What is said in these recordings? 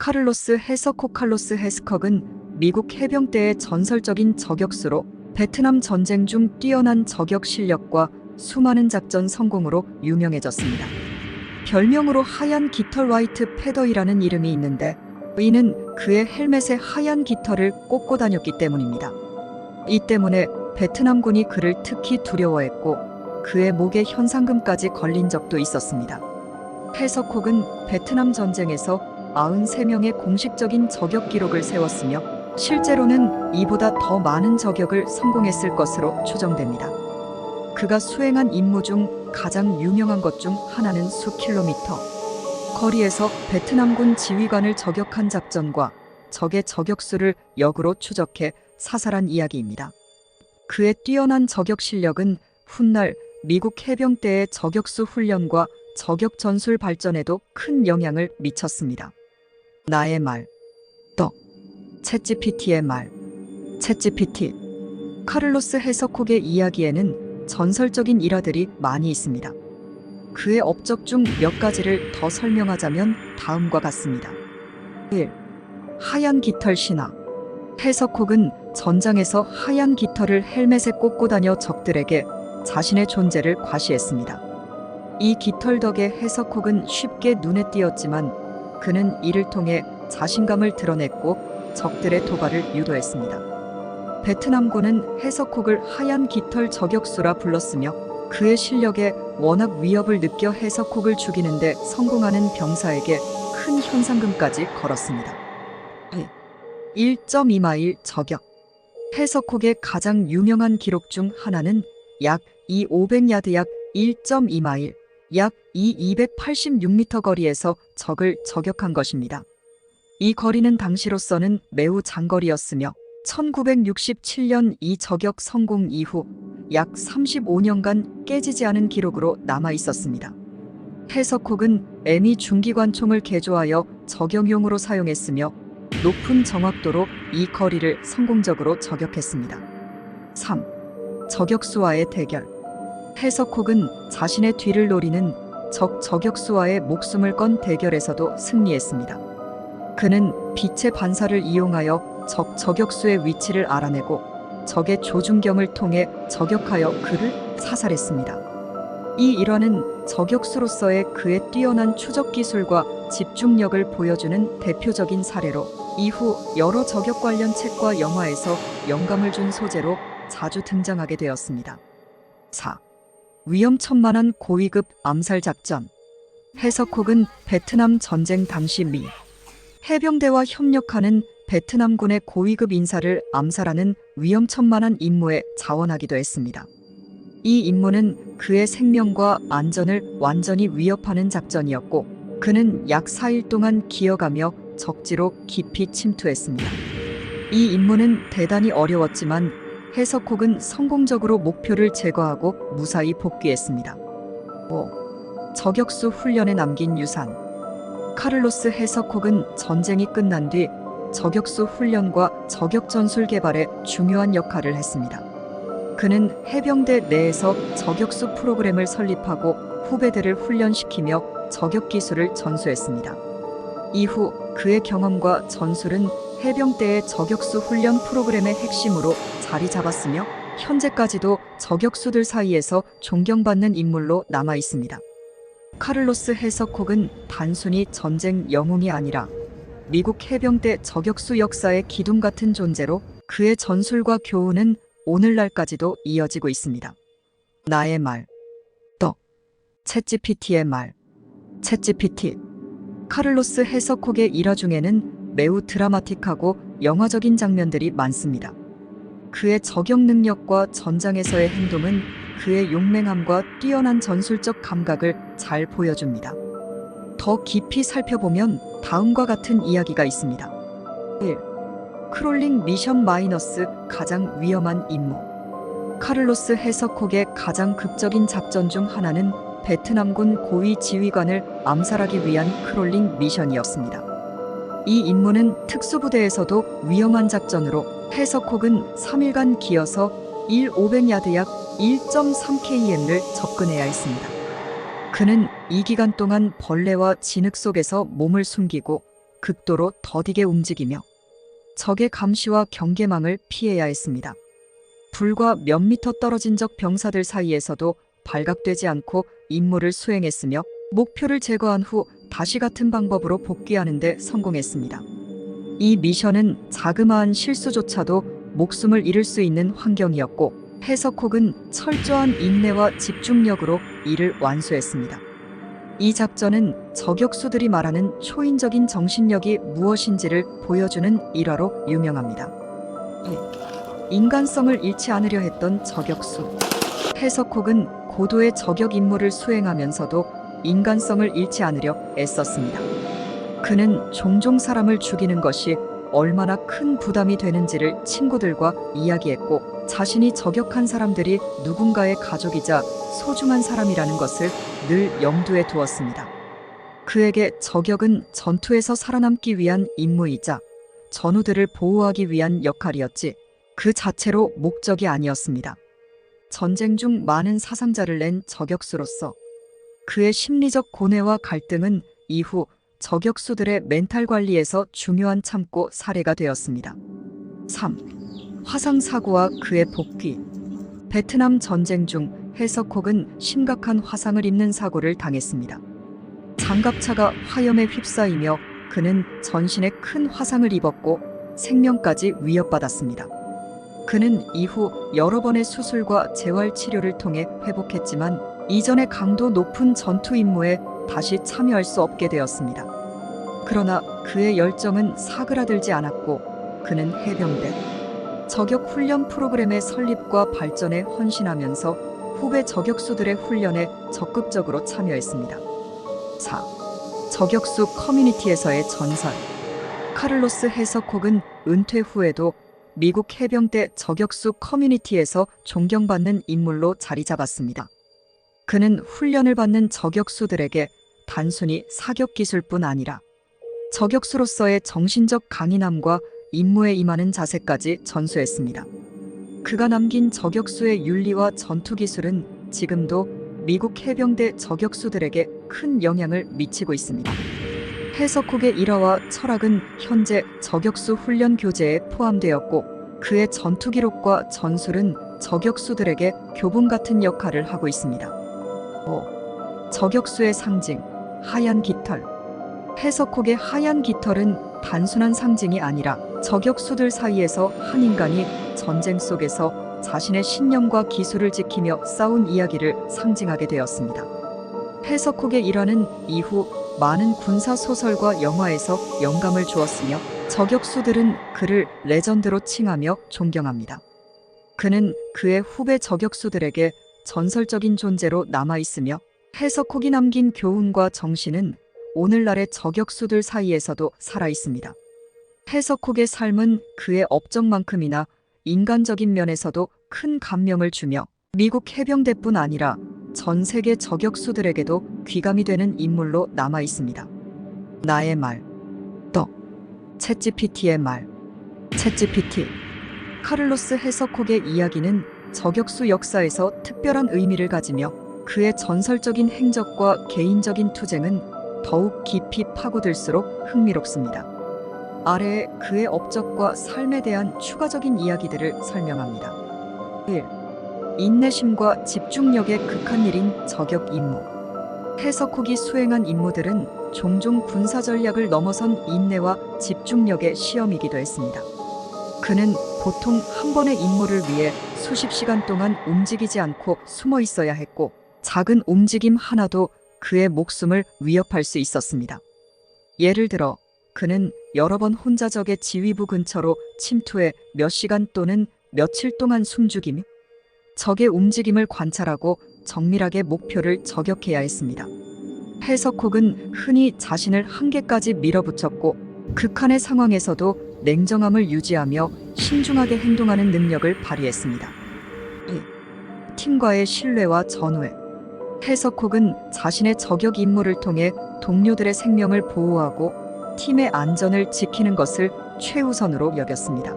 카를로스 헤서코 칼로스 헤스컥은 미국 해병대의 전설적인 저격수로 베트남 전쟁 중 뛰어난 저격 실력과 수많은 작전 성공으로 유명해졌습니다. 별명으로 하얀 깃털 화이트 패더이라는 이름이 있는데 이는 그의 헬멧에 하얀 깃털을 꽂고 다녔기 때문입니다. 이 때문에 베트남군이 그를 특히 두려워했고 그의 목에 현상금까지 걸린 적도 있었습니다. 해석콕은 베트남 전쟁에서 93명의 공식적인 저격 기록을 세웠으며 실제로는 이보다 더 많은 저격을 성공했을 것으로 추정됩니다. 그가 수행한 임무 중 가장 유명한 것 중 하나는 수 킬로미터 거리에서 베트남군 지휘관을 저격한 작전과 적의 저격수를 역으로 추적해 사살한 이야기입니다. 그의 뛰어난 저격 실력은 훗날 미국 해병대의 저격수 훈련과 저격 전술 발전에도 큰 영향을 미쳤습니다. 나의 말, 또 챗GPT의 말, 챗GPT. 카를로스 헤서콕의 이야기에는 전설적인 일화들이 많이 있습니다. 그의 업적 중 몇 가지를 더 설명하자면 다음과 같습니다. 1. 하얀 깃털 신화. 헤서콕은 전장에서 하얀 깃털을 헬멧에 꽂고 다녀 적들에게 자신의 존재를 과시했습니다. 이 깃털 덕에 헤서콕은 쉽게 눈에 띄었지만 그는 이를 통해 자신감을 드러냈고 적들의 도발을 유도했습니다. 베트남군은 헤서콕을 하얀 깃털 저격수라 불렀으며 그의 실력에 워낙 위협을 느껴 헤서콕을 죽이는데 성공하는 병사에게 큰 현상금까지 걸었습니다. 1.2마일 저격 헤서콕의 가장 유명한 기록 중 하나는 약 2 500야드 약 1.2마일 약 2 286m 거리에서 적을 저격한 것입니다. 이 거리는 당시로서는 매우 장거리였으며 1967년 이 저격 성공 이후 약 35년간 깨지지 않은 기록으로 남아 있었습니다. 해석콕은 애미 중기관총을 개조하여 저격용으로 사용했으며 높은 정확도로 이 거리를 성공적으로 저격했습니다. 3. 저격수와의 대결 해석콕은 자신의 뒤를 노리는 적 저격수와의 목숨을 건 대결에서도 승리했습니다. 그는 빛의 반사를 이용하여 적 저격수의 위치를 알아내고 적의 조준경을 통해 저격하여 그를 사살했습니다. 이 일화는 저격수로서의 그의 뛰어난 추적 기술과 집중력을 보여주는 대표적인 사례로 이후 여러 저격 관련 책과 영화에서 영감을 준 소재로 자주 등장하게 되었습니다. 4. 위험천만한 고위급 암살 작전. 해석콕은 베트남 전쟁 당시 미 해병대와 협력하는 베트남군의 고위급 인사를 암살하는 위험천만한 임무에 자원하기도 했습니다. 이 임무는 그의 생명과 안전을 완전히 위협하는 작전이었고 그는 약 4일 동안 기어가며 적지로 깊이 침투했습니다. 이 임무는 대단히 어려웠지만 해석콕은 성공적으로 목표를 제거하고 무사히 복귀했습니다. 5. 저격수 훈련에 남긴 유산 카를로스 해석콕은 전쟁이 끝난 뒤 저격수 훈련과 저격 전술 개발에 중요한 역할을 했습니다. 그는 해병대 내에서 저격수 프로그램을 설립하고 후배들을 훈련시키며 저격 기술을 전수했습니다. 이후 그의 경험과 전술은 해병대의 저격수 훈련 프로그램의 핵심으로 자리 잡았으며 현재까지도 저격수들 사이에서 존경받는 인물로 남아 있습니다. 카를로스 헤서콕은 단순히 전쟁 영웅이 아니라 미국 해병대 저격수 역사의 기둥 같은 존재로 그의 전술과 교훈은 오늘날까지도 이어지고 있습니다. 나의 말, 또 챗GPT의 말, 챗GPT. 카를로스 헤서콕의 일화 중에는 매우 드라마틱하고 영화적인 장면들이 많습니다. 그의 저격 능력과 전장에서의 행동은 그의 용맹함과 뛰어난 전술적 감각을 잘 보여줍니다. 더 깊이 살펴보면 다음과 같은 이야기가 있습니다. 1. 크롤링 미션 마이너스 가장 위험한 임무. 카를로스 헤서콕의 가장 극적인 작전 중 하나는 베트남군 고위 지휘관을 암살하기 위한 크롤링 미션이었습니다. 이 임무는 특수부대에서도 위험한 작전으로 해석콕은 3일간 기어서 1 500야드 약 1.3km를 접근해야 했습니다. 그는 이 기간 동안 벌레와 진흙 속에서 몸을 숨기고 극도로 더디게 움직이며 적의 감시와 경계망을 피해야 했습니다. 불과 몇 미터 떨어진 적 병사들 사이에서도 발각되지 않고 임무를 수행했으며 목표를 제거한 후 다시 같은 방법으로 복귀하는 데 성공했습니다. 이 미션은 자그마한 실수조차도 목숨을 잃을 수 있는 환경이었고 해석콕은 철저한 인내와 집중력으로 이를 완수했습니다. 이 작전은 저격수들이 말하는 초인적인 정신력이 무엇인지를 보여주는 일화로 유명합니다. 인간성을 잃지 않으려 했던 저격수. 해석콕은 고도의 저격 임무를 수행하면서도 인간성을 잃지 않으려 애썼습니다. 그는 종종 사람을 죽이는 것이 얼마나 큰 부담이 되는지를 친구들과 이야기했고 자신이 저격한 사람들이 누군가의 가족이자 소중한 사람이라는 것을 늘 염두에 두었습니다. 그에게 저격은 전투에서 살아남기 위한 임무이자 전우들을 보호하기 위한 역할이었지 그 자체로 목적이 아니었습니다. 전쟁 중 많은 사상자를 낸 저격수로서 그의 심리적 고뇌와 갈등은 이후 저격수들의 멘탈 관리에서 중요한 참고 사례가 되었습니다. 3. 화상 사고와 그의 복귀. 베트남 전쟁 중 해석콕은 심각한 화상을 입는 사고를 당했습니다. 장갑차가 화염에 휩싸이며 그는 전신에 큰 화상을 입었고 생명까지 위협받았습니다. 그는 이후 여러 번의 수술과 재활 치료를 통해 회복했지만 이전의 강도 높은 전투 임무에 다시 참여할 수 없게 되었습니다. 그러나 그의 열정은 사그라들지 않았고 그는 해병대 저격 훈련 프로그램의 설립과 발전에 헌신하면서 후배 저격수들의 훈련에 적극적으로 참여했습니다. 4. 저격수 커뮤니티에서의 전설 카를로스 해석콕은 은퇴 후에도 미국 해병대 저격수 커뮤니티에서 존경받는 인물로 자리 잡았습니다. 그는 훈련을 받는 저격수들에게 단순히 사격 기술뿐 아니라 저격수로서의 정신적 강인함과 임무에 임하는 자세까지 전수했습니다. 그가 남긴 저격수의 윤리와 전투 기술은 지금도 미국 해병대 저격수들에게 큰 영향을 미치고 있습니다. 해석국의 일화와 철학은 현재 저격수 훈련 교재에 포함되었고 그의 전투 기록과 전술은 저격수들에게 교본 같은 역할을 하고 있습니다. 5. 저격수의 상징 하얀 깃털 해석콕의 하얀 깃털은 단순한 상징이 아니라 저격수들 사이에서 한 인간이 전쟁 속에서 자신의 신념과 기술을 지키며 싸운 이야기를 상징하게 되었습니다. 해석콕의 일화는 이후 많은 군사 소설과 영화에서 영감을 주었으며 저격수들은 그를 레전드로 칭하며 존경합니다. 그는 그의 후배 저격수들에게 전설적인 존재로 남아 있으며 해석콕이 남긴 교훈과 정신은 오늘날의 저격수들 사이에서도 살아 있습니다. 해석콕의 삶은 그의 업적만큼이나 인간적인 면에서도 큰 감명을 주며 미국 해병대뿐 아니라 전 세계 저격수들에게도 귀감이 되는 인물로 남아 있습니다. 나의 말, 더, 챗GPT의 말, 챗GPT. 카를로스 해석콕의 이야기는 저격수 역사에서 특별한 의미를 가지며 그의 전설적인 행적과 개인적인 투쟁은 더욱 깊이 파고들수록 흥미롭습니다. 아래에 그의 업적과 삶에 대한 추가적인 이야기들을 설명합니다. 1. 인내심과 집중력의 극한 일인 저격 임무. 해석콕이 수행한 임무들은 종종 군사 전략을 넘어선 인내와 집중력의 시험이기도 했습니다. 그는 보통 한 번의 임무를 위해 수십 시간 동안 움직이지 않고 숨어 있어야 했고 작은 움직임 하나도 그의 목숨을 위협할 수 있었습니다. 예를 들어 그는 여러 번 혼자 적의 지휘부 근처로 침투해 몇 시간 또는 며칠 동안 숨죽이며 적의 움직임을 관찰하고 정밀하게 목표를 저격해야 했습니다. 해석콕은 흔히 자신을 한계까지 밀어붙였고 극한의 상황에서도 냉정함을 유지하며 신중하게 행동하는 능력을 발휘했습니다. 2. 팀과의 신뢰와 전우회 해석콕은 자신의 저격 임무를 통해 동료들의 생명을 보호하고 팀의 안전을 지키는 것을 최우선으로 여겼습니다.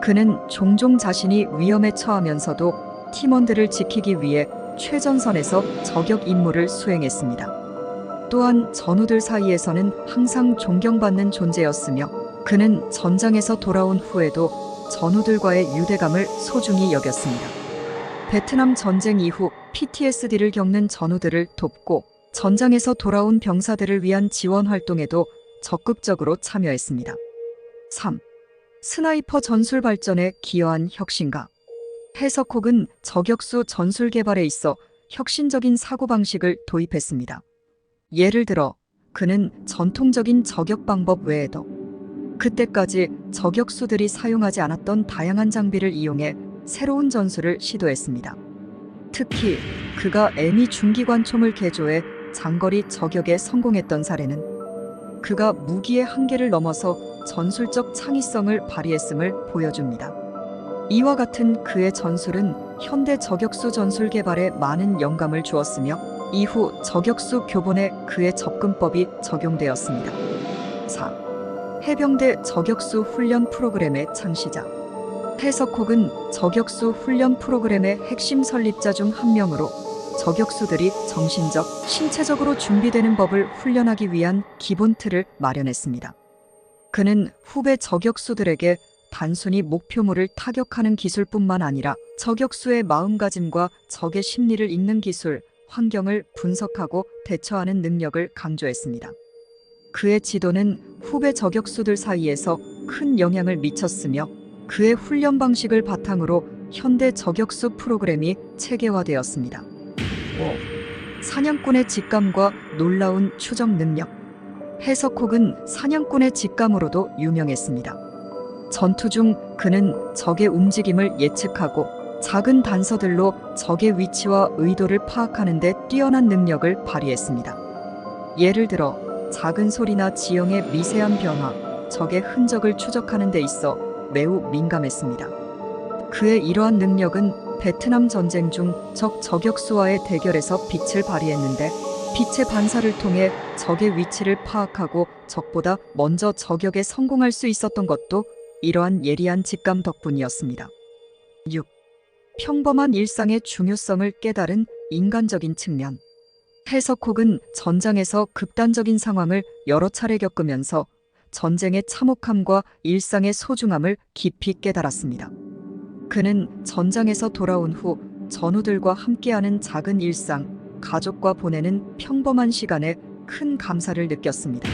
그는 종종 자신이 위험에 처하면서도 팀원들을 지키기 위해 최전선에서 저격 임무를 수행했습니다. 또한 전우들 사이에서는 항상 존경받는 존재였으며 그는 전장에서 돌아온 후에도 전우들과의 유대감을 소중히 여겼습니다. 베트남 전쟁 이후 PTSD를 겪는 전우들을 돕고 전장에서 돌아온 병사들을 위한 지원 활동에도 적극적으로 참여했습니다. 3. 스나이퍼 전술 발전에 기여한 혁신가. 해석혹은 저격수 전술 개발에 있어 혁신적인 사고방식을 도입했습니다. 예를 들어, 그는 전통적인 저격 방법 외에도 그때까지 저격수들이 사용하지 않았던 다양한 장비를 이용해 새로운 전술을 시도했습니다. 특히 그가 애미 중기관총을 개조해 장거리 저격에 성공했던 사례는 그가 무기의 한계를 넘어서 전술적 창의성을 발휘했음을 보여줍니다. 이와 같은 그의 전술은 현대 저격수 전술 개발에 많은 영감을 주었으며 이후 저격수 교본에 그의 접근법이 적용되었습니다. 4. 해병대 저격수 훈련 프로그램의 창시자. 해석콕은 저격수 훈련 프로그램의 핵심 설립자 중 한 명으로 저격수들이 정신적, 신체적으로 준비되는 법을 훈련하기 위한 기본 틀을 마련했습니다. 그는 후배 저격수들에게 단순히 목표물을 타격하는 기술뿐만 아니라 저격수의 마음가짐과 적의 심리를 읽는 기술, 환경을 분석하고 대처하는 능력을 강조했습니다. 그의 지도는 후배 저격수들 사이에서 큰 영향을 미쳤으며 그의 훈련 방식을 바탕으로 현대 저격수 프로그램이 체계화되었습니다. 5. 사냥꾼의 직감과 놀라운 추적 능력. 해석콕은 사냥꾼의 직감으로도 유명했습니다. 전투 중 그는 적의 움직임을 예측하고 작은 단서들로 적의 위치와 의도를 파악하는 데 뛰어난 능력을 발휘했습니다. 예를 들어 작은 소리나 지형의 미세한 변화, 적의 흔적을 추적하는 데 있어 매우 민감했습니다. 그의 이러한 능력은 베트남 전쟁 중 적 저격수와의 대결에서 빛을 발휘했는데 빛의 반사를 통해 적의 위치를 파악하고 적보다 먼저 저격에 성공할 수 있었던 것도 이러한 예리한 직감 덕분이었습니다. 6. 평범한 일상의 중요성을 깨달은 인간적인 측면. 해석콕은 전장에서 극단적인 상황을 여러 차례 겪으면서 전쟁의 참혹함과 일상의 소중함을 깊이 깨달았습니다. 그는 전장에서 돌아온 후 전우들과 함께하는 작은 일상, 가족과 보내는 평범한 시간에 큰 감사를 느꼈습니다.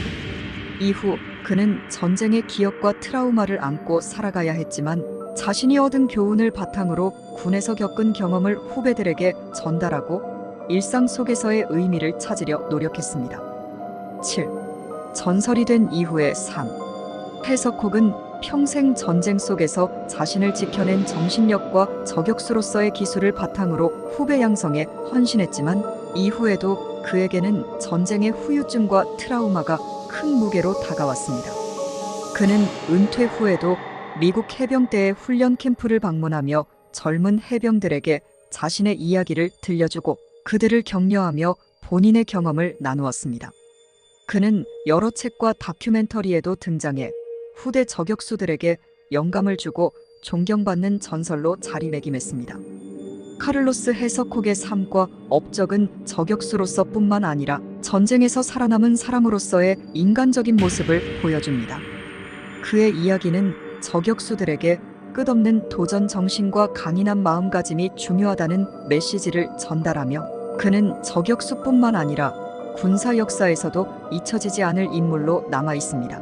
이후 그는 전쟁의 기억과 트라우마를 안고 살아가야 했지만 자신이 얻은 교훈을 바탕으로 군에서 겪은 경험을 후배들에게 전달하고 일상 속에서의 의미를 찾으려 노력했습니다. 7. 전설이 된 이후의 삶. 해석콕은 평생 전쟁 속에서 자신을 지켜낸 정신력과 저격수로서의 기술을 바탕으로 후배 양성에 헌신했지만 이후에도 그에게는 전쟁의 후유증과 트라우마가 큰 무게로 다가왔습니다. 그는 은퇴 후에도 미국 해병대의 훈련 캠프를 방문하며 젊은 해병들에게 자신의 이야기를 들려주고 그들을 격려하며 본인의 경험을 나누었습니다. 그는 여러 책과 다큐멘터리에도 등장해 후대 저격수들에게 영감을 주고 존경받는 전설로 자리매김했습니다. 카를로스 헤서콕의 삶과 업적은 저격수로서 뿐만 아니라 전쟁에서 살아남은 사람으로서의 인간적인 모습을 보여줍니다. 그의 이야기는 저격수들에게 끝없는 도전 정신과 강인한 마음가짐이 중요하다는 메시지를 전달하며 그는 저격수뿐만 아니라 군사 역사에서도 잊혀지지 않을 인물로 남아 있습니다.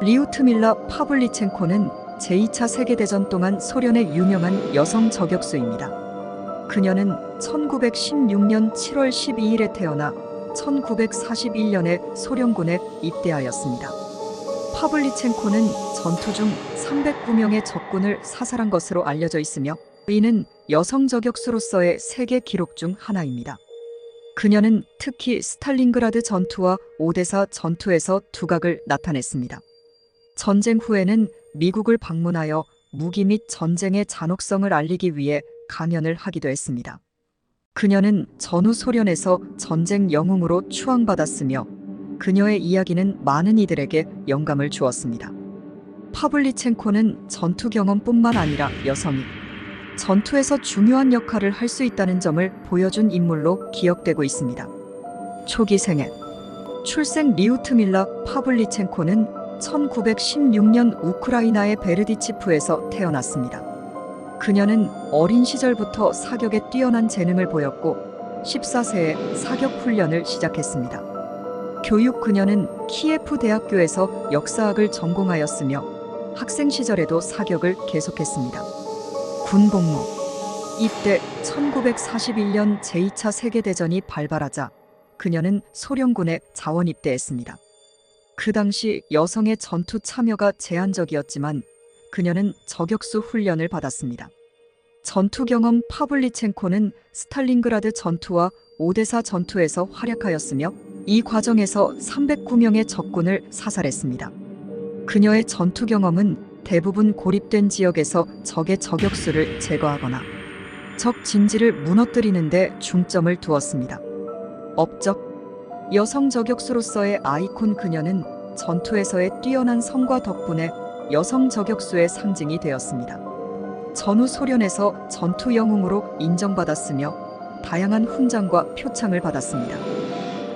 리우트밀라 파블리첸코는 제2차 세계대전 동안 소련의 유명한 여성 저격수입니다. 그녀는 1916년 7월 12일에 태어나 1941년에 소련군에 입대하였습니다. 파블리첸코는 전투 중 309명의 적군을 사살한 것으로 알려져 있으며 이는 여성 저격수로서의 세계 기록 중 하나입니다. 그녀는 특히 스탈린그라드 전투와 오데사 전투에서 두각을 나타냈습니다. 전쟁 후에는 미국을 방문하여 무기 및 전쟁의 잔혹성을 알리기 위해 강연을 하기도 했습니다. 그녀는 전후 소련에서 전쟁 영웅으로 추앙받았으며 그녀의 이야기는 많은 이들에게 영감을 주었습니다. 파블리첸코는 전투 경험뿐만 아니라 여성이 전투에서 중요한 역할을 할 수 있다는 점을 보여준 인물로 기억되고 있습니다. 초기 생애 출생 리우트밀라 파블리첸코는 1916년 우크라이나의 베르디치프에서 태어났습니다. 그녀는 어린 시절부터 사격에 뛰어난 재능을 보였고 14세에 사격 훈련을 시작했습니다. 교육 그녀는 키예프 대학교에서 역사학을 전공하였으며 학생 시절에도 사격을 계속했습니다. 군 복무 이때 1941년 제2차 세계대전이 발발하자 그녀는 소련군에 자원 입대했습니다. 그 당시 여성의 전투 참여가 제한적이었지만 그녀는 저격수 훈련을 받았습니다. 전투 경험 파블리첸코는 스탈린그라드 전투와 오데사 전투에서 활약하였으며 이 과정에서 309명의 적군을 사살했습니다. 그녀의 전투 경험은 대부분 고립된 지역에서 적의 저격수를 제거하거나 적 진지를 무너뜨리는데 중점을 두었습니다. 업적 여성 저격수로서의 아이콘 그녀는 전투에서의 뛰어난 성과 덕분에 여성 저격수의 상징이 되었습니다. 전후 소련에서 전투 영웅으로 인정받았으며 다양한 훈장과 표창을 받았습니다.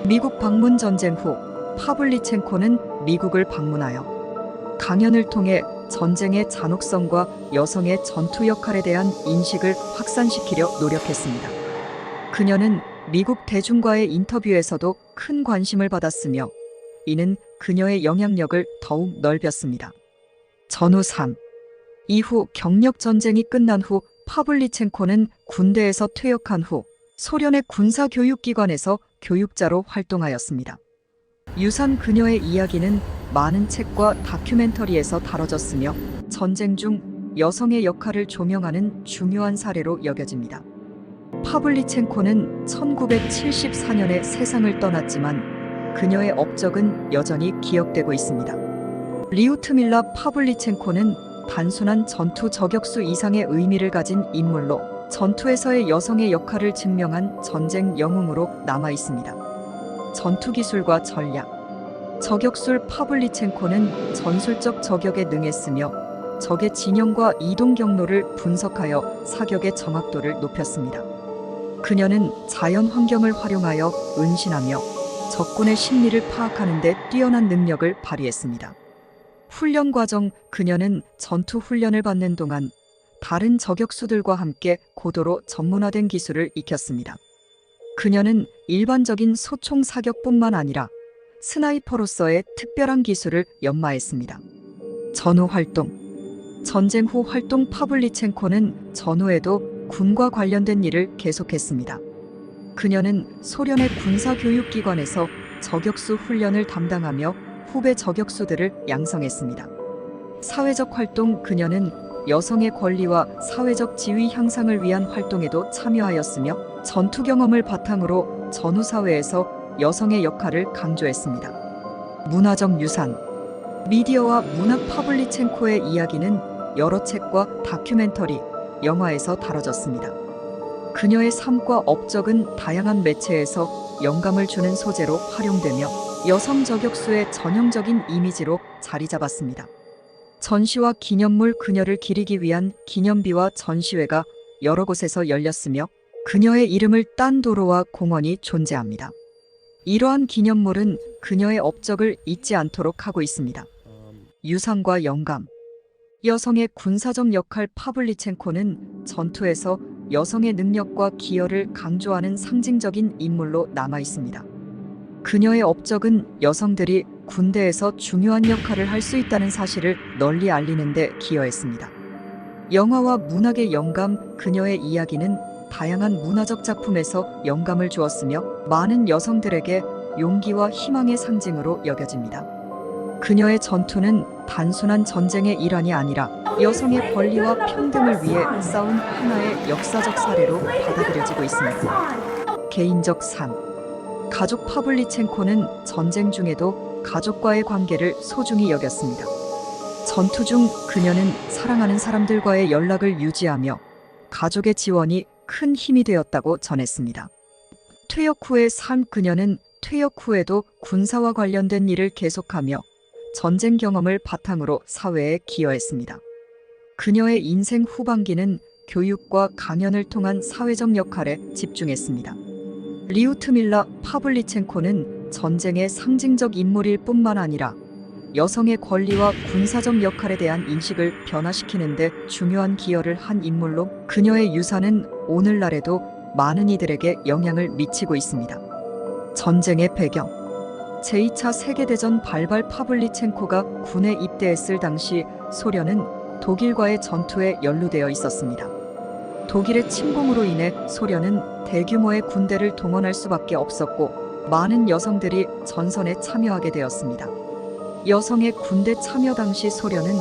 미국 방문 전쟁 후 파블리첸코는 미국을 방문하여 강연을 통해 전쟁의 잔혹성과 여성의 전투 역할에 대한 인식을 확산시키려 노력했습니다. 그녀는 미국 대중과의 인터뷰에서도 큰 관심을 받았으며 이는 그녀의 영향력을 더욱 넓혔습니다. 전후 3. 이후 경력 전쟁이 끝난 후 파블리첸코는 군대에서 퇴역한 후 소련의 군사교육기관에서 교육자로 활동하였습니다. 유산 그녀의 이야기는 많은 책과 다큐멘터리에서 다뤄졌으며 전쟁 중 여성의 역할을 조명하는 중요한 사례로 여겨집니다. 파블리첸코는 1974년에 세상을 떠났지만 그녀의 업적은 여전히 기억되고 있습니다. 리우트밀라 파블리첸코는 단순한 전투 저격수 이상의 의미를 가진 인물로 전투에서의 여성의 역할을 증명한 전쟁 영웅으로 남아 있습니다. 전투 기술과 전략 저격술 파블리첸코는 전술적 저격에 능했으며 적의 진영과 이동 경로를 분석하여 사격의 정확도를 높였습니다. 그녀는 자연 환경을 활용하여 은신하며 적군의 심리를 파악하는 데 뛰어난 능력을 발휘했습니다. 훈련 과정 그녀는 전투 훈련을 받는 동안 다른 저격수들과 함께 고도로 전문화된 기술을 익혔습니다. 그녀는 일반적인 소총 사격뿐만 아니라 스나이퍼로서의 특별한 기술을 연마했습니다. 전후 활동 전쟁 후 활동 파블리첸코는 전후에도 군과 관련된 일을 계속했습니다. 그녀는 소련의 군사교육기관에서 저격수 훈련을 담당하며 후배 저격수들을 양성했습니다. 사회적 활동 그녀는 여성의 권리와 사회적 지위 향상을 위한 활동에도 참여하였으며 전투 경험을 바탕으로 전후 사회에서 여성의 역할을 강조했습니다. 문화적 유산 미디어와 문학 파블리첸코의 이야기는 여러 책과 다큐멘터리, 영화에서 다뤄졌습니다. 그녀의 삶과 업적은 다양한 매체에서 영감을 주는 소재로 활용되며 여성 저격수의 전형적인 이미지로 자리 잡았습니다. 전시와 기념물 그녀를 기리기 위한 기념비와 전시회가 여러 곳에서 열렸으며 그녀의 이름을 딴 도로와 공원이 존재합니다. 이러한 기념물은 그녀의 업적을 잊지 않도록 하고 있습니다. 유산과 영감 여성의 군사적 역할 파블리첸코는 전투에서 여성의 능력과 기여를 강조하는 상징적인 인물로 남아 있습니다. 그녀의 업적은 여성들이 군대에서 중요한 역할을 할 수 있다는 사실을 널리 알리는 데 기여했습니다. 영화와 문학의 영감, 그녀의 이야기는 다양한 문화적 작품에서 영감을 주었으며 많은 여성들에게 용기와 희망의 상징으로 여겨집니다. 그녀의 전투는 단순한 전쟁의 일환이 아니라 여성의 권리와 평등을 위해 싸운 하나의 역사적 사례로 받아들여지고 있습니다. 개인적 삶 가족 파블리첸코는 전쟁 중에도 가족과의 관계를 소중히 여겼습니다. 전투 중 그녀는 사랑하는 사람들과의 연락을 유지하며 가족의 지원이 큰 힘이 되었다고 전했습니다. 퇴역 후의 삶 그녀는 퇴역 후에도 군사와 관련된 일을 계속하며 전쟁 경험을 바탕으로 사회에 기여했습니다. 그녀의 인생 후반기는 교육과 강연을 통한 사회적 역할에 집중했습니다. 리우트밀라 파블리첸코는 전쟁의 상징적 인물일 뿐만 아니라 여성의 권리와 군사적 역할에 대한 인식을 변화시키는 데 중요한 기여를 한 인물로 그녀의 유산은 오늘날에도 많은 이들에게 영향을 미치고 있습니다. 전쟁의 배경 제2차 세계대전 발발 파블리첸코가 군에 입대했을 당시 소련은 독일과의 전투에 연루되어 있었습니다. 독일의 침공으로 인해 소련은 대규모의 군대를 동원할 수밖에 없었고 많은 여성들이 전선에 참여하게 되었습니다. 여성의 군대 참여 당시 소련은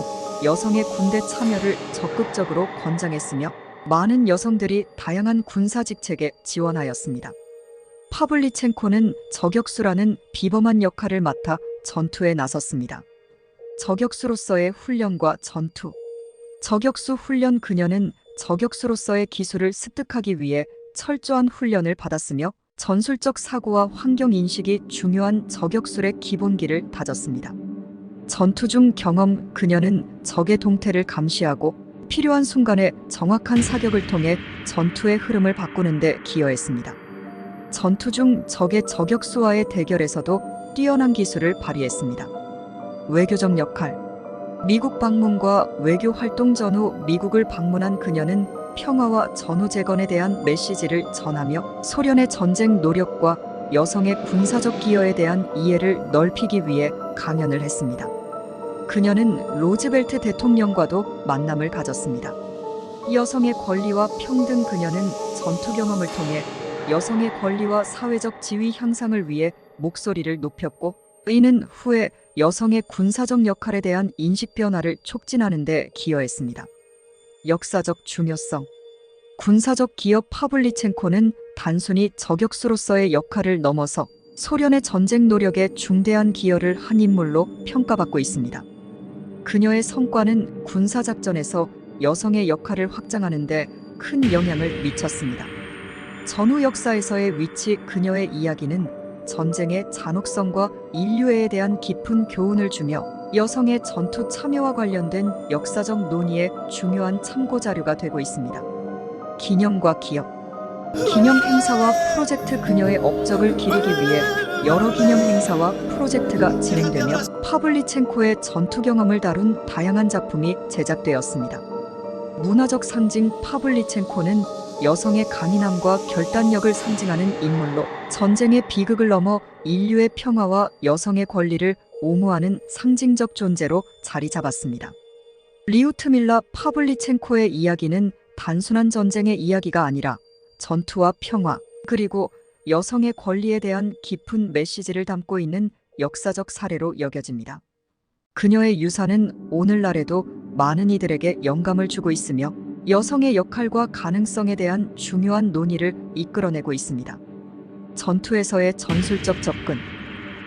여성의 군대 참여를 적극적으로 권장했으며 많은 여성들이 다양한 군사 직책에 지원하였습니다. 파블리첸코는 저격수라는 비범한 역할을 맡아 전투에 나섰습니다. 저격수로서의 훈련과 전투. 저격수 훈련 그녀는 저격수로서의 기술을 습득하기 위해 철저한 훈련을 받았으며 전술적 사고와 환경 인식이 중요한 저격술의 기본기를 다졌습니다. 전투 중 경험 그녀는 적의 동태를 감시하고 필요한 순간에 정확한 사격을 통해 전투의 흐름을 바꾸는 데 기여했습니다. 전투 중 적의 저격수와의 대결에서도 뛰어난 기술을 발휘했습니다. 외교적 역할 미국 방문과 외교 활동 전후 미국을 방문한 그녀는 평화와 전후 재건에 대한 메시지를 전하며 소련의 전쟁 노력과 여성의 군사적 기여에 대한 이해를 넓히기 위해 강연을 했습니다. 그녀는 로즈벨트 대통령과도 만남을 가졌습니다. 여성의 권리와 평등 그녀는 전투 경험을 통해 여성의 권리와 사회적 지위 향상을 위해 목소리를 높였고 이는 후에 여성의 군사적 역할에 대한 인식 변화를 촉진하는 데 기여했습니다. 역사적 중요성 군사적 기업 파블리첸코는 단순히 저격수로서의 역할을 넘어서 소련의 전쟁 노력에 중대한 기여를 한 인물로 평가받고 있습니다. 그녀의 성과는 군사작전에서 여성의 역할을 확장하는 데 큰 영향을 미쳤습니다. 전후 역사에서의 위치 그녀의 이야기는 전쟁의 잔혹성과 인류애에 대한 깊은 교훈을 주며 여성의 전투 참여와 관련된 역사적 논의에 중요한 참고 자료가 되고 있습니다. 기념과 기업 기념 행사와 프로젝트 그녀의 업적을 기리기 위해 여러 기념 행사와 프로젝트가 진행되며 파블리첸코의 전투 경험을 다룬 다양한 작품이 제작되었습니다. 문화적 상징 파블리첸코는 여성의 강인함과 결단력을 상징하는 인물로 전쟁의 비극을 넘어 인류의 평화와 여성의 권리를 옹호하는 상징적 존재로 자리 잡았습니다. 리우트밀라 파블리첸코의 이야기는 단순한 전쟁의 이야기가 아니라 전투와 평화, 그리고 여성의 권리에 대한 깊은 메시지를 담고 있는 역사적 사례로 여겨집니다. 그녀의 유산은 오늘날에도 많은 이들에게 영감을 주고 있으며 여성의 역할과 가능성에 대한 중요한 논의를 이끌어내고 있습니다. 전투에서의 전술적 접근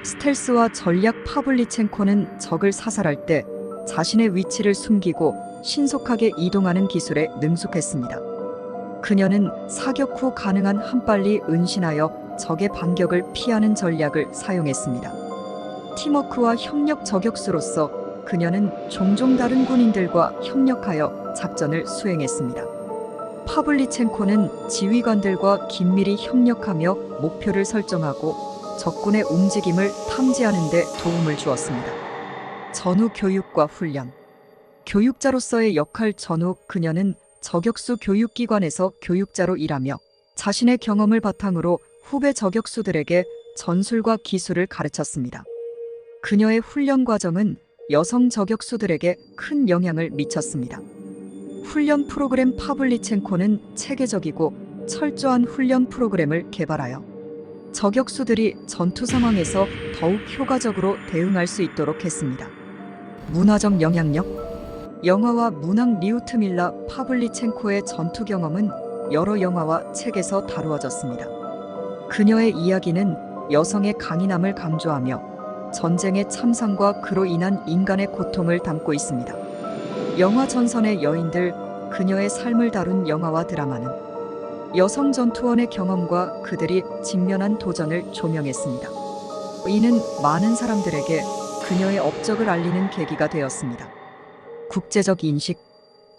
스텔스와 전략 파블리첸코는 적을 사살할 때 자신의 위치를 숨기고 신속하게 이동하는 기술에 능숙했습니다. 그녀는 사격 후 가능한 한빨리 은신하여 적의 반격을 피하는 전략을 사용했습니다. 팀워크와 협력 저격수로서 그녀는 종종 다른 군인들과 협력하여 작전을 수행했습니다. 파블리첸코는 지휘관들과 긴밀히 협력하며 목표를 설정하고 적군의 움직임을 탐지하는 데 도움을 주었습니다. 전후 교육과 훈련 교육자로서의 역할 전후 그녀는 저격수 교육기관에서 교육자로 일하며 자신의 경험을 바탕으로 후배 저격수들에게 전술과 기술을 가르쳤습니다. 그녀의 훈련 과정은 여성 저격수들에게 큰 영향을 미쳤습니다. 훈련 프로그램 파블리첸코는 체계적이고 철저한 훈련 프로그램을 개발하여 저격수들이 전투 상황에서 더욱 효과적으로 대응할 수 있도록 했습니다. 문화적 영향력 영화와 문학 리우트밀라 파블리첸코의 전투 경험은 여러 영화와 책에서 다루어졌습니다. 그녀의 이야기는 여성의 강인함을 강조하며 전쟁의 참상과 그로 인한 인간의 고통을 담고 있습니다. 영화 전선의 여인들, 그녀의 삶을 다룬 영화와 드라마는 여성 전투원의 경험과 그들이 직면한 도전을 조명했습니다. 이는 많은 사람들에게 그녀의 업적을 알리는 계기가 되었습니다. 국제적 인식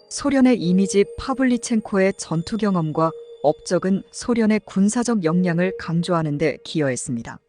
소련의 이미지 파블리첸코의 전투 경험과 업적은 소련의 군사적 역량을 강조하는 데 기여했습니다.